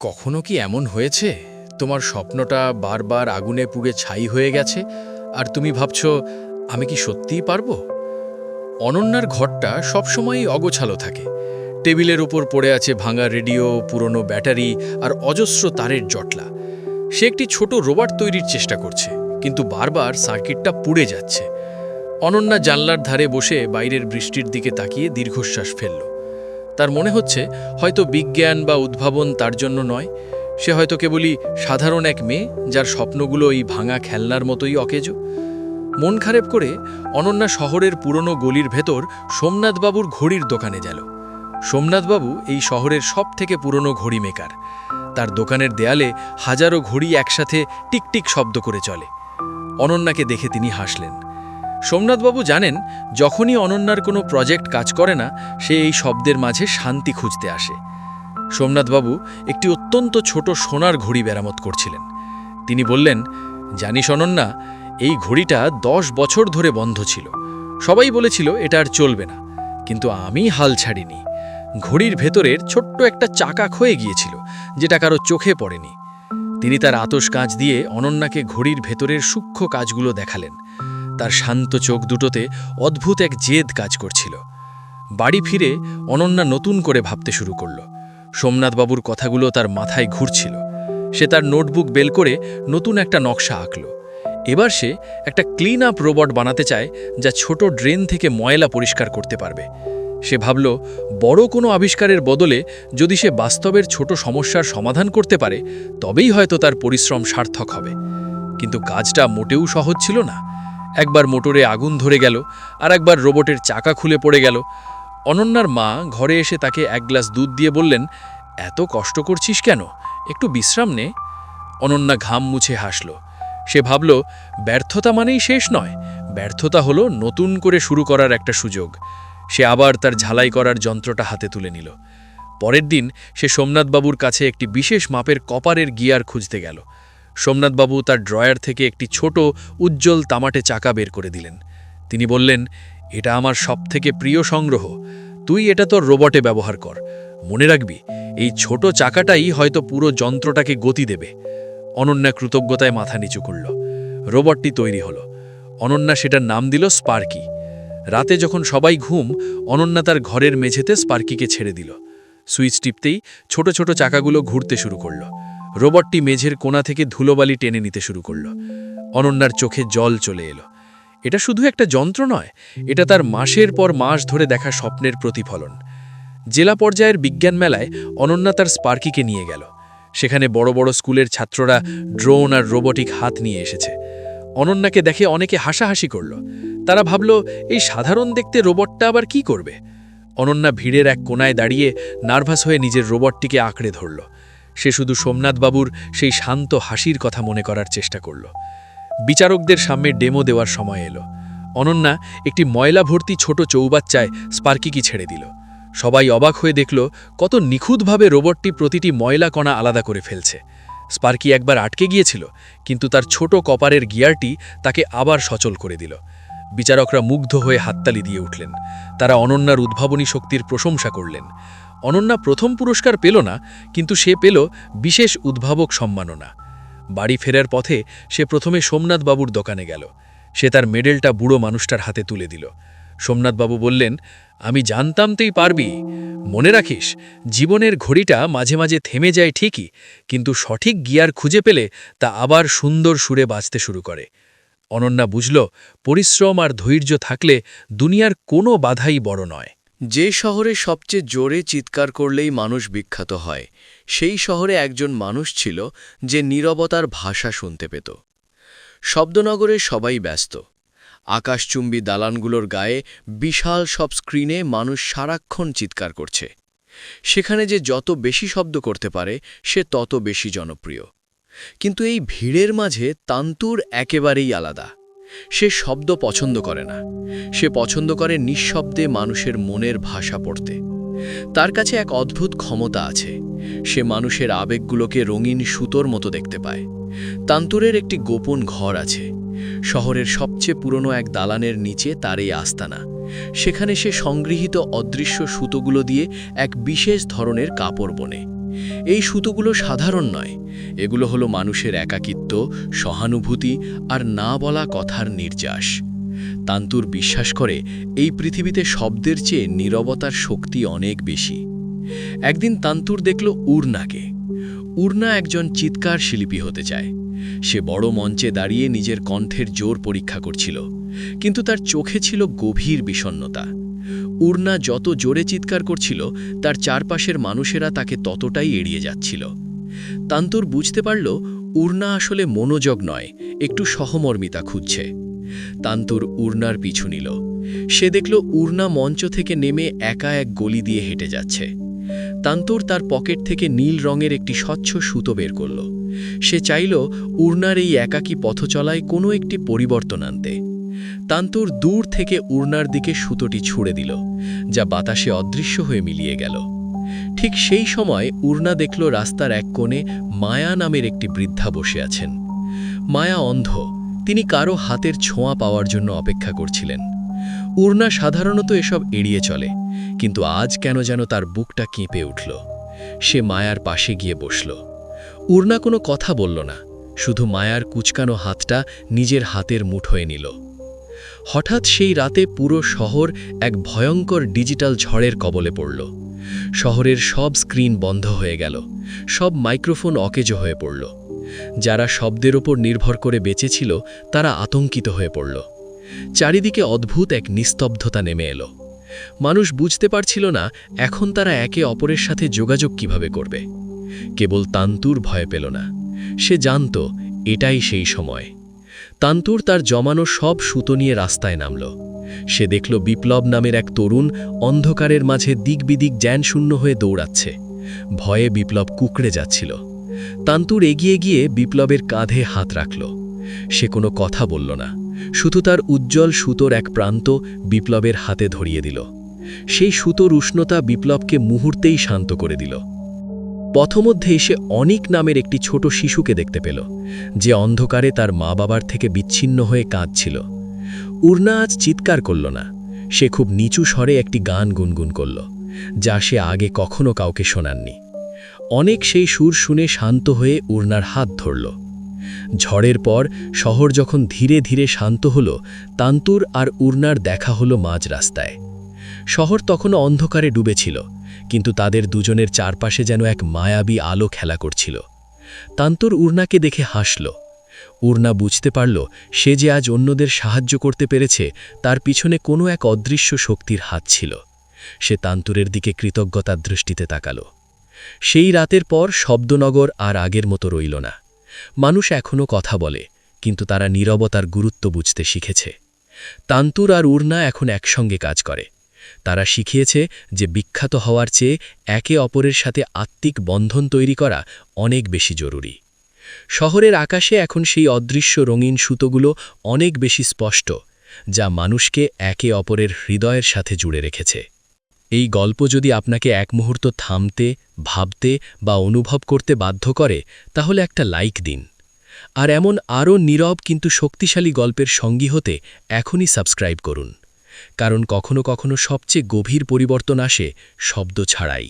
কখনো কি এমন হয়েছে? তোমার স্বপ্নটা বারবার আগুনে পুড়ে ছাই হয়ে গেছে, আর তুমি ভাবছ, আমি কি সত্যিই পারব? অনন্যার ঘরটা সবসময়ই অগোছালো থাকে। টেবিলের উপর পড়ে আছে ভাঙা রেডিও, পুরনো ব্যাটারি আর অজস্র তারের জটলা। সে একটি ছোট রোবট তৈরির চেষ্টা করছে, কিন্তু বারবার সার্কিটটা পুড়ে যাচ্ছে। অনন্যা জানলার ধারে বসে বাইরের বৃষ্টির দিকে তাকিয়ে দীর্ঘশ্বাস ফেলল। তার মনে হচ্ছে হয়তো বিজ্ঞান বা উদ্ভাবন তার জন্য নয়। সে হয়তো কেবলই সাধারণ এক মেয়ে যার স্বপ্নগুলো এই ভাঙা খেলনার মতোই অকেজো। মন খারেপ করে অনন্যা শহরের পুরনো গলির ভেতর সোমনাথবাবুর ঘড়ির দোকানে গেল। সোমনাথবাবু এই শহরের সব থেকে পুরনো ঘড়ি মেকার। তার দোকানের দেয়ালে হাজারো ঘড়ি একসাথে টিকটিক শব্দ করে চলে। অনন্যাকে দেখে তিনি হাসলেন। সোমনাথবাবু জানেন, যখনই অনন্যার কোনো প্রজেক্ট কাজ করে না, সে এই শব্দের মাঝে শান্তি খুঁজতে আসে। সোমনাথবাবু একটি অত্যন্ত ছোট সোনার ঘড়ি মেরামত করছিলেন। তিনি বললেন, জানিস অনন্যা, এই ঘড়িটা দশ বছর ধরে বন্ধ ছিল। সবাই বলেছিল এটা আর চলবে না। কিন্তু আমি হাল ছাড়িনি। ঘড়ির ভেতরের ছোট্ট একটা চাকা ক্ষয়ে গিয়েছিল, যেটা কারও চোখে পড়েনি। তিনি তার আতস কাঁচ দিয়ে অনন্যাকে ঘড়ির ভেতরের সূক্ষ্ম কাজগুলো দেখালেন। তার শান্ত চোখ দুটোতে অদ্ভুত এক জেদ কাজ করছিল। বাড়ি ফিরে অনন্যা নতুন করে ভাবতে শুরু করল। সোমনাথবাবুর কথাগুলো তার মাথায় ঘুরছিল। সে তার নোটবুক বেল করে নতুন একটা নকশা আঁকল। এবার সে একটা ক্লিন আপ রোবট বানাতে চায় যা ছোট ড্রেন থেকে ময়লা পরিষ্কার করতে পারবে। সে ভাবল, বড় কোনো আবিষ্কারের বদলে যদি সে বাস্তবের ছোট সমস্যার সমাধান করতে পারে, তবেই হয়তো তার পরিশ্রম সার্থক হবে। কিন্তু কাজটা মোটেও সহজ ছিল না। একবার মোটরে আগুন ধরে গেল আর একবার রোবটের চাকা খুলে পড়ে গেল। অনন্যার মা ঘরে এসে তাকে এক গ্লাস দুধ দিয়ে বললেন, এত কষ্ট করছিস কেন? একটু বিশ্রাম নে। অনন্যা ঘাম মুছে হাসল। সে ভাবল, ব্যর্থতা মানেই শেষ নয়। ব্যর্থতা হলো নতুন করে শুরু করার একটা সুযোগ। সে আবার তার ঝালাই করার যন্ত্রটা হাতে তুলে নিল। পরের দিন সে সোমনাথবাবুর কাছে একটি বিশেষ মাপের কপারের গিয়ার খুঁজতে গেল। সোমনাথবাবু তার ড্রয়ার থেকে একটি ছোট, উজ্জ্বল তামাটে চাকা বের করে দিলেন। তিনি বললেন, এটা আমার সবথেকে প্রিয় সংগ্রহ। তুই এটা তোর রোবটে ব্যবহার কর। মনে রাখবি, এই ছোট চাকাটাই হয়তো পুরো যন্ত্রটাকে গতি দেবে অনন্যা কৃতজ্ঞতায় মাথা নিচু করল। রোবটটি তৈরি হলো। অনন্যা সেটার নাম দিল স্পার্কি। রাতে যখন সবাই ঘুম, অনন্যা তার ঘরের মেঝেতে স্পার্কিকে ছেড়ে দিল। সুইচ টিপতেই ছোট ছোট চাকাগুলো ঘুরতে শুরু করল। রোবটটি মেঝের কোণা থেকে ধুলোবালি টেনে নিতে শুরু করল। অনন্যার চোখে জল চলে এলো। এটা শুধু একটা যন্ত্র নয়, এটা তার মাসের পর মাস ধরে দেখা স্বপ্নের প্রতিফলন। জেলা পর্যায়ের বিজ্ঞান মেলায় অনন্যা তার স্পার্কিকে নিয়ে গেল। সেখানে বড় বড় স্কুলের ছাত্ররা ড্রোন আর রোবটিক হাত নিয়ে এসেছে। অনন্যাকে দেখে অনেকে হাসাহাসি করল। তারা ভাবল, এই সাধারণ দেখতে রোবটটা আবার কি করবে? অনন্যা ভিড়ের এক কোনায় দাঁড়িয়ে নার্ভাস হয়ে নিজের রোবটটিকে আঁকড়ে ধরল। সে শুধু সোমনাথবাবুর সেই শান্ত হাসির কথা মনে করার চেষ্টা করল। বিচারকদের সামনে ডেমো দেওয়ার সময় এলো। অনন্যা একটি ময়লা ভর্তি ছোট চৌবাচ্চায় স্পার্কিকি ছেড়ে দিল। সবাই অবাক হয়ে দেখল কত নিখুঁতভাবে রোবটটি প্রতিটি ময়লা কণা আলাদা করে ফেলছে। স্পার্কি একবার আটকে গিয়েছিল, কিন্তু তার ছোট কপারের গিয়ারটি তাকে আবার সচল করে দিল। বিচারকরা মুগ্ধ হয়ে হাততালি দিয়ে উঠলেন। তারা অনন্যার উদ্ভাবনী শক্তির প্রশংসা করলেন। অনন্যা প্রথম পুরস্কার পেল না, কিন্তু সে পেল বিশেষ উদ্ভাবক সম্মাননা। বাড়ি ফেরার পথে সে প্রথমে সোমনাথবাবুর দোকানে গেল। সে তার মেডেলটা বুড়ো মানুষটার হাতে তুলে দিল। সোমনাথবাবু বললেন, আমি জানতাম তুই পারবি। মনে রাখিস, জীবনের ঘড়িটা মাঝে মাঝে থেমে যায় ঠিকই, কিন্তু সঠিক গিয়ার খুঁজে পেলে তা আবার সুন্দর সুরে বাজতে শুরু করে। অনন্যা বুঝল, পরিশ্রম আর ধৈর্য থাকলে দুনিয়ার কোনো বাধাই বড় নয়। যে শহরে সবচেয়ে জোরে চিৎকার করলেই মানুষ বিখ্যাত হয়, সেই শহরে একজন মানুষ ছিল যে নীরবতার ভাষা শুনতে পেত। শব্দনগরে সবাই ব্যস্ত। আকাশচুম্বী দালানগুলোর গায়ে বিশাল সব স্ক্রিনে মানুষ সারাক্ষণ চিৎকার করছে। সেখানে যে যত বেশি শব্দ করতে পারে, সে তত বেশি জনপ্রিয়। কিন্তু এই ভিড়ের মাঝে তান্তুর একেবারেই আলাদা। সে শব্দ পছন্দ করে না। সে পছন্দ করে নিঃশব্দে মানুষের মনের ভাষা পড়তে। তার কাছে এক অদ্ভুত ক্ষমতা আছে। সে মানুষের আবেগগুলোকে রঙিন সুতোর মতো দেখতে পায়। তান্তুরের একটি গোপন ঘর আছে। শহরের সবচেয়ে পুরনো এক দালানের নিচে তার এই আস্তানা। সেখানে সে সংগৃহীত অদৃশ্য সুতোগুলো দিয়ে এক বিশেষ ধরনের কাপড় বনে। এই সুতোগুলো সাধারণ নয়। এগুলো হলো মানুষের একাকিত্ব, সহানুভূতি আর না বলা কথার নির্যাস। তান্তুর বিশ্বাস করে এই পৃথিবীতে শব্দের চেয়ে নীরবতার শক্তি অনেক বেশি। একদিন তান্তুর দেখল উড়নাকে। উড়না একজন চিৎকার শিল্পী হতে চায়। সে বড় মঞ্চে দাঁড়িয়ে নিজের কণ্ঠের জোর পরীক্ষা করছিল, কিন্তু তার চোখে ছিল গভীর বিষণ্ণতা। উড়না যত জোরে চিৎকার করছিল, তার চারপাশের মানুষেরা তাকে ততটাই এড়িয়ে যাচ্ছিল। তান্তুর বুঝতে পারল, উড়না আসলে মনোযোগ নয়, একটু সহমর্মিতা খুঁজছে। তান্তুর উড়নার পিছু নিল। সে দেখল উড়না মঞ্চ থেকে নেমে একা এক গলি দিয়ে হেঁটে যাচ্ছে। তান্তুর তার পকেট থেকে নীল রঙের একটি স্বচ্ছ সুতো বের করল। সে চাইল, উড়নার এই একাকী পথচলায় কোনো একটি পরিবর্তন আনতে। তান্তুর দূর থেকে উড়নার দিকে সুতোটি ছুঁড়ে দিল, যা বাতাসে অদৃশ্য হয়ে মিলিয়ে গেল। ঠিক সেই সময় উড়না দেখল রাস্তার এক কোণে মায়া নামের একটি বৃদ্ধা বসে আছেন। মায়া অন্ধ, তিনি কারও হাতের ছোঁয়া পাওয়ার জন্য অপেক্ষা করছিলেন। উড়না সাধারণত এসব এড়িয়ে চলে, কিন্তু আজ কেন যেন তার বুকটা কেঁপে উঠল। সে মায়ার পাশে গিয়ে বসল। উড়না কোনো কথা বলল না, শুধু মায়ার কুচকানো হাতটা নিজের হাতের মুঠোয় নিল। হঠাৎ সেই রাতে পুরো শহর এক ভয়ঙ্কর ডিজিটাল ঝড়ের কবলে পড়ল। শহরের সব স্ক্রিন বন্ধ হয়ে গেল, সব মাইক্রোফোন অকেজো হয়ে পড়ল। যারা শব্দের ওপর নির্ভর করে বেঁচেছিল, তারা আতঙ্কিত হয়ে পড়ল। চারিদিকে অদ্ভুত এক নিস্তব্ধতা নেমে এলো। মানুষ বুঝতে পারছিল না, এখন তারা একে অপরের সাথে যোগাযোগ কীভাবে করবে। কেবল তান্তুর ভয় পেল না। সে জানত, এটাই সেই সময়। তান্তুর তার জমানো সব সুতো নিয়ে রাস্তায় নামল। সে দেখল বিপ্লব নামের এক তরুণ অন্ধকারের মাঝে দিকবিদিক জ্ঞানশূন্য হয়ে দৌড়াচ্ছে। ভয়ে বিপ্লব কুকড়ে যাচ্ছিল। তান্তুর এগিয়ে গিয়ে বিপ্লবের কাঁধে হাত রাখল। সে কোনো কথা বলল না। শুধু তার উজ্জ্বল সুতোর এক প্রান্ত বিপ্লবের হাতে ধরিয়ে দিল। সেই সুতোর উষ্ণতা বিপ্লবকে মুহূর্তেই শান্ত করে দিল। পথমধ্যে এসে অনিক নামের একটি ছোট শিশুকে দেখতে পেল, যে অন্ধকারে তার মা বাবার থেকে বিচ্ছিন্ন হয়ে কাঁদছিল। উর্না আজ চিৎকার করল না, সে খুব নিচু স্বরে একটি গান গুনগুন করল, যা সে আগে কখনো কাউকে শোনাননি। অনেক সেই সুর শুনে শান্ত হয়ে উর্নার হাত ধরল। ঝড়ের পর শহর যখন ধীরে ধীরে শান্ত হল, তান্তুর আর উর্নার দেখা হলো মাঝ রাস্তায়। শহর তখনও অন্ধকারে ডুবেছিল কিন্তু তাদের দুজনের চারপাশে যেন এক মায়াবী আলো খেলা করছিল। তান্তুর উর্নাকে দেখে হাসল। উর্না বুঝতে পারল, সে যে আজ অন্যদের সাহায্য করতে পেরেছে, তার পিছনে কোনো এক অদৃশ্য শক্তির হাত ছিল। সে তান্তুরের দিকে কৃতজ্ঞতার দৃষ্টিতে তাকাল। সেই রাতের পর শব্দনগর আর আগের মতো রইল না। মানুষ এখনও কথা বলে, কিন্তু তারা নীরবতার গুরুত্ব বুঝতে শিখেছে। তান্তুর আর উর্না এখন একসঙ্গে কাজ করে। তারা শিখিয়েছে যে বিখ্যাত হওয়ার চেয়ে একে অপরের সাথে আত্মিক বন্ধন তৈরি করা অনেক বেশি জরুরি। শহরের আকাশে এখন সেই অদৃশ্য রঙিন সুতোগুলো অনেক বেশি স্পষ্ট, যা মানুষকে একে অপরের হৃদয়ের সাথে জুড়ে রেখেছে। এই গল্প যদি আপনাকে এক মুহূর্ত থামতে, ভাবতে বা অনুভব করতে বাধ্য করে, তাহলে একটা লাইক দিন। আর এমন আরও নীরব কিন্তু শক্তিশালী গল্পের সঙ্গী হতে এখনই সাবস্ক্রাইব করুন। কারণ কখনো কখনো সবচেয়ে গভীর পরিবর্তন আসে শব্দ ছাড়াই।